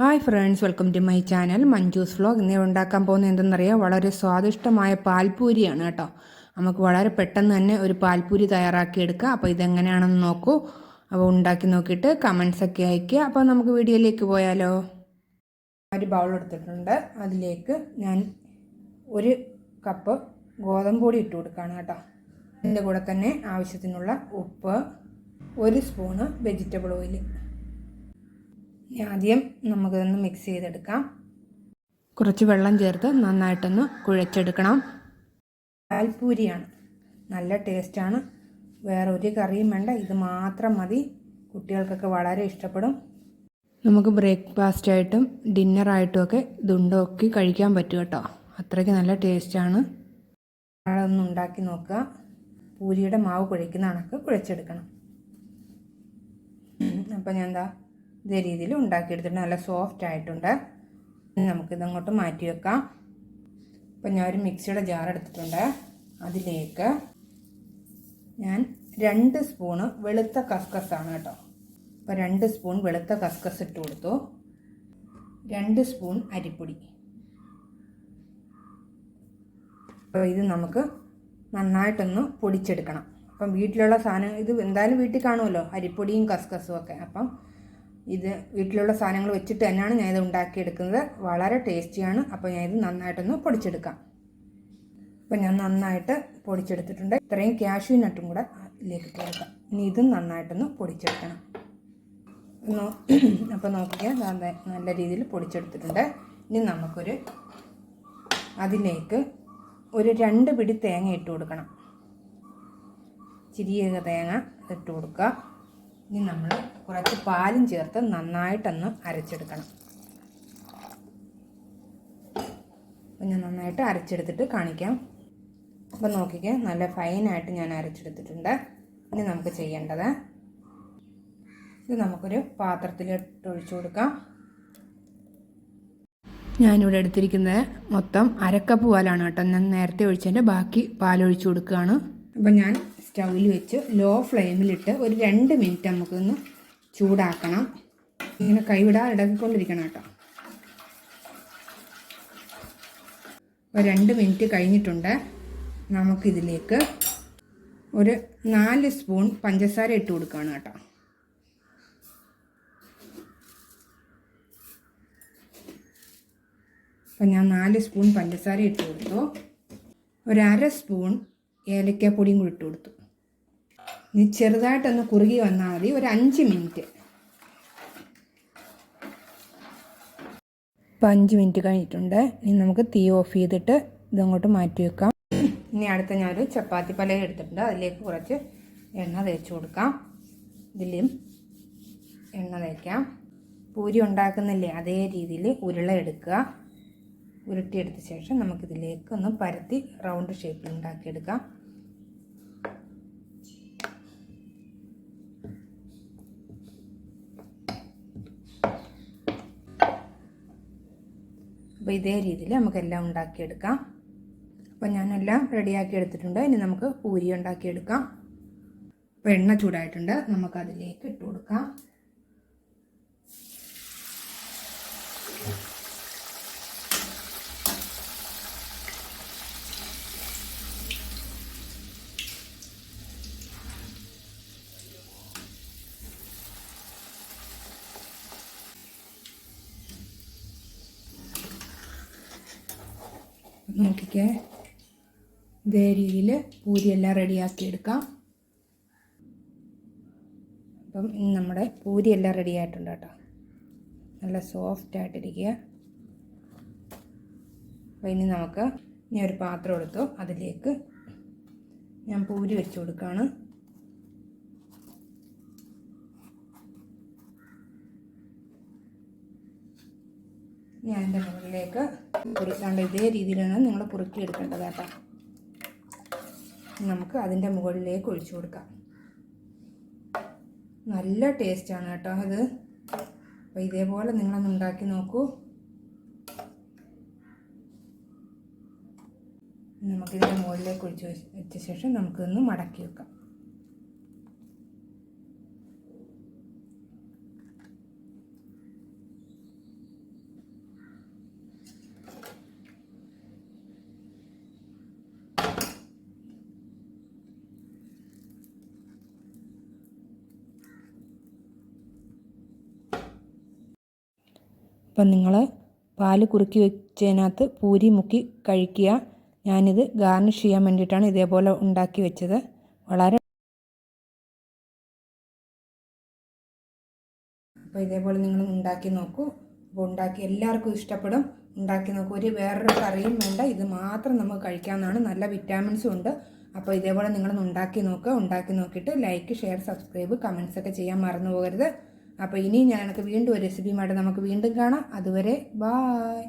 Hi friends welcome to my channel Manju's vlog ഇന്ന് ഉണ്ടാക്കാൻ പോകുന്നത് എന്തെന്നറിയാം? വളരെ സ്വാദിഷ്ടമായ പാൽപൂരിയാണ് കേട്ടോ. നമുക്ക് വളരെ പെട്ടെന്ന് തന്നെ ഒരു പാൽപൂരി തയ്യാറാക്കി എടുക്കാം അപ്പോൾ ഇതെങ്ങനെയാണെന്ന് നോക്കൂ. അപ്പോൾ ഉണ്ടാക്കി നോക്കിയിട്ട് കമൻസൊക്കെ അയയ്ക്കുക. അപ്പോൾ നമുക്ക് വീഡിയോയിലേക്ക് പോയാലോ? ഒരു ബൗൾ എടുത്തിട്ടുണ്ട്. അതിലേക്ക് ഞാൻ ഒരു കപ്പ് ഗോതമ്പ് പൊടി ഇട്ട് കൊടുക്കുകയാണ് കേട്ടോ. അതിന്റെ കൂടെ തന്നെ ആവശ്യത്തിനുള്ള ഉപ്പ് ഒരു സ്പൂണ് വെജിറ്റബിൾ ഓയിൽ ആദ്യം നമുക്കൊന്ന് മിക്സ് ചെയ്തെടുക്കാം. കുറച്ച് വെള്ളം ചേർത്ത് നന്നായിട്ടൊന്ന് കുഴച്ചെടുക്കണം. പാൽപൂരിയാണ്. നല്ല ടേസ്റ്റാണ്. വേറെ ഒരു കറിയും വേണ്ട. ഇത് മാത്രം മതി. കുട്ടികൾക്കൊക്കെ വളരെ ഇഷ്ടപ്പെടും. നമുക്ക് ബ്രേക്ക്ഫാസ്റ്റ് ആയിട്ടും ഡിന്നറായിട്ടുമൊക്കെ ഇതുണ്ടാക്കി കഴിക്കാൻ പറ്റും കേട്ടോ. അത്രയ്ക്ക് നല്ല ടേസ്റ്റാണ്. ഒന്ന് ഉണ്ടാക്കി നോക്കുക. പൂരിയുടെ മാവ് കുഴയ്ക്കുന്ന കണക്ക് കുഴച്ചെടുക്കണം. അപ്പം ഞാൻ എന്താ ഇതേ രീതിയിൽ ഉണ്ടാക്കിയെടുത്തിട്ട് നല്ല സോഫ്റ്റ് ആയിട്ടുണ്ട്. നമുക്കിതങ്ങോട്ട് മാറ്റി വെക്കാം. ഇപ്പം ഞാൻ ഒരു മിക്സിയുടെ ജാർ എടുത്തിട്ടുണ്ട്. അതിലേക്ക് ഞാൻ രണ്ട് സ്പൂണ് വെളുത്ത കസ്കസാണ് കേട്ടോ. അപ്പോൾ രണ്ട് സ്പൂൺ വെളുത്ത കസ്കസ് ഇട്ട് കൊടുത്തു. രണ്ട് സ്പൂൺ അരിപ്പൊടി. അപ്പോൾ ഇത് നമുക്ക് നന്നായിട്ടൊന്ന് പൊടിച്ചെടുക്കണം. അപ്പം വീട്ടിലുള്ള സാധനം ഇത് എന്തായാലും വീട്ടിൽ കാണുമല്ലോ അരിപ്പൊടിയും കസ്കസും ഒക്കെ. അപ്പം ഇത് വീട്ടിലുള്ള സാധനങ്ങൾ വെച്ചിട്ട് തന്നെയാണ് ഞാൻ ഇത് ഉണ്ടാക്കിയെടുക്കുന്നത്. വളരെ ടേസ്റ്റിയാണ്. അപ്പോൾ ഞാൻ ഇത് നന്നായിട്ടൊന്ന് പൊടിച്ചെടുക്കാം. അപ്പോൾ ഞാൻ നന്നായിട്ട് പൊടിച്ചെടുത്തിട്ടുണ്ട്. ഇത്രയും ക്യാഷ്യൂ നട്ടും കൂടെ ഇതിലേക്ക് ചേർക്കാം. ഇനി ഇതും നന്നായിട്ടൊന്ന് പൊടിച്ചെടുക്കണം. അപ്പോൾ നോക്കിയാൽ നല്ല രീതിയിൽ പൊടിച്ചെടുത്തിട്ടുണ്ട്. ഇനി നമുക്കൊരു അതിലേക്ക് ഒരു രണ്ട് പിടി തേങ്ങ ഇട്ട് കൊടുക്കണം. ചിരിയക തേങ്ങ ഇട്ട് കൊടുക്കുക. ഇനി നമ്മൾ കുറച്ച് പാലും ചേർത്ത് നന്നായിട്ടൊന്ന് അരച്ചെടുക്കണം. ഞാൻ നന്നായിട്ട് അരച്ചെടുത്തിട്ട് കാണിക്കാം. അപ്പം നോക്കിക്കേ നല്ല ഫൈനായിട്ട് ഞാൻ അരച്ചെടുത്തിട്ടുണ്ട്. ഇനി നമുക്ക് ചെയ്യേണ്ടത് ഇത് നമുക്കൊരു പാത്രത്തിലിട്ട് ഒഴിച്ചു കൊടുക്കാം. ഞാനിവിടെ എടുത്തിരിക്കുന്നത് മൊത്തം അരക്കപ്പ് പാലാണ് കേട്ടോ. ഞാൻ നേരത്തെ ഒഴിച്ചതിന്റെ ബാക്കി പാലൊഴിച്ചു കൊടുക്കുകയാണ്. അപ്പം ഞാൻ സ്റ്റൗവിൽ വെച്ച് ലോ ഫ്ലെയിമിലിട്ട് ഒരു രണ്ട് മിനിറ്റ് നമുക്കൊന്ന് ചൂടാക്കണം. ഇങ്ങനെ കൈവിടാതെ ഇടക്കിക്കൊണ്ടിരിക്കണം കേട്ടോ. ഇപ്പോൾ രണ്ട് മിനിറ്റ് കഴിഞ്ഞിട്ടുണ്ട്. നമുക്കിതിലേക്ക് ഒരു നാല് സ്പൂൺ പഞ്ചസാര ഇട്ട് കൊടുക്കുകയാണ് കേട്ടോ. അപ്പം ഞാൻ നാല് സ്പൂൺ പഞ്ചസാര ഇട്ട് കൊടുത്തു. ഒരു അര സ്പൂൺ ഏലക്കാപ്പൊടിയും കൂടി ഇട്ട് കൊടുത്തു. ഇനി ചെറുതായിട്ടൊന്ന് കുറുകി വന്നാൽ മതി. ഒരു അഞ്ച് മിനിറ്റ്. ഇപ്പം അഞ്ച് മിനിറ്റ് കഴിഞ്ഞിട്ടുണ്ട്. ഇനി നമുക്ക് തീ ഓഫ് ചെയ്തിട്ട് ഇതങ്ങോട്ട് മാറ്റി വെക്കാം. ഇനി അടുത്ത ഞാനൊരു ചപ്പാത്തി പലക എടുത്തിട്ടുണ്ട്. അതിലേക്ക് കുറച്ച് എണ്ണ തേച്ച് കൊടുക്കാം. ഇതിലും എണ്ണ തേക്കാം. പൂരി ഉണ്ടാക്കുന്നില്ലേ? അതേ രീതിയിൽ ഉരുള എടുക്കുക. ഉരുട്ടിയെടുത്ത ശേഷം നമുക്കിതിലേക്ക് ഒന്ന് പരത്തി റൗണ്ട് ഷേപ്പിൽ ഉണ്ടാക്കിയെടുക്കാം. അപ്പോൾ ഇതേ രീതിയിൽ നമുക്കെല്ലാം ഉണ്ടാക്കിയെടുക്കാം. അപ്പോൾ ഞാനെല്ലാം റെഡിയാക്കി എടുത്തിട്ടുണ്ട് ഇനി നമുക്ക് പൂരി ഉണ്ടാക്കിയെടുക്കാം. അപ്പോൾ എണ്ണ ചൂടായിട്ടുണ്ട്. നമുക്കതിലേക്ക് ഇട്ട് കൊടുക്കാം. നോക്കിക്കേ. ഇതേ രീതിയിൽ പൂരിയെല്ലാം റെഡിയാക്കി എടുക്കാം അപ്പം നമ്മുടെ പൂരിയെല്ലാം റെഡി ആയിട്ടുണ്ട് കേട്ടോ. നല്ല സോഫ്റ്റ് ആയിട്ടിരിക്കുക അപ്പോൾ ഇനി നമുക്ക് ഞാൻ ഒരു പാത്രം എടുത്തു അതിലേക്ക് ഞാൻ പൂരി വെച്ച് കൊടുക്കുകയാണ് ഞാൻ എന്റെ മുകളിലേക്ക് കുറുക്കാണ്ട് ഇതേ രീതിയിലാണ് നിങ്ങൾ കുറുക്കി എടുക്കേണ്ടത് കേട്ടോ. നമുക്ക് അതിന്റെ മുകളിലേക്ക് ഒഴിച്ചു കൊടുക്കാം. നല്ല ടേസ്റ്റാണ് കേട്ടോ അത്. അപ്പോൾ ഇതേപോലെ നിങ്ങളൊന്ന് ഉണ്ടാക്കി നോക്കൂ. നമുക്കിതിന്റെ മുകളിലേക്ക് ഒഴിച്ച് വെച്ച ശേഷം നമുക്കൊന്ന് മടക്കി വെക്കാം. അപ്പം നിങ്ങൾ പാൽ കുറുക്കി വെച്ചതിനകത്ത് പൂരി മുക്കി കഴിക്കുക. ഞാനിത് ഗാർണിഷ് ചെയ്യാൻ വേണ്ടിയിട്ടാണ് ഇതേപോലെ ഉണ്ടാക്കി വെച്ചത്. വളരെ അപ്പോൾ ഇതേപോലെ നിങ്ങൾ ഉണ്ടാക്കി നോക്കൂ. അപ്പോൾ ഉണ്ടാക്കി എല്ലാവർക്കും ഇഷ്ടപ്പെടും. ഉണ്ടാക്കി നോക്കൂ. ഒരു വേറൊരു കറിയും വേണ്ട. ഇത് മാത്രം നമുക്ക് കഴിക്കാവുന്നതാണ്. നല്ല വിറ്റാമിൻസും ഉണ്ട്. അപ്പോൾ ഇതേപോലെ നിങ്ങളൊന്ന് ഉണ്ടാക്കി നോക്കുക. ഉണ്ടാക്കി നോക്കിയിട്ട് ലൈക്ക് ഷെയർ സബ്സ്ക്രൈബ് കമൻസ് ഒക്കെ ചെയ്യാൻ മറന്നു പോകരുത്. അപ്പോൾ ഇനി ഞാനൊക്കെ വീണ്ടും ഒരു റെസിപ്പിയുമായിട്ട് നമുക്ക് വീണ്ടും കാണാം. അതുവരെ ബായ്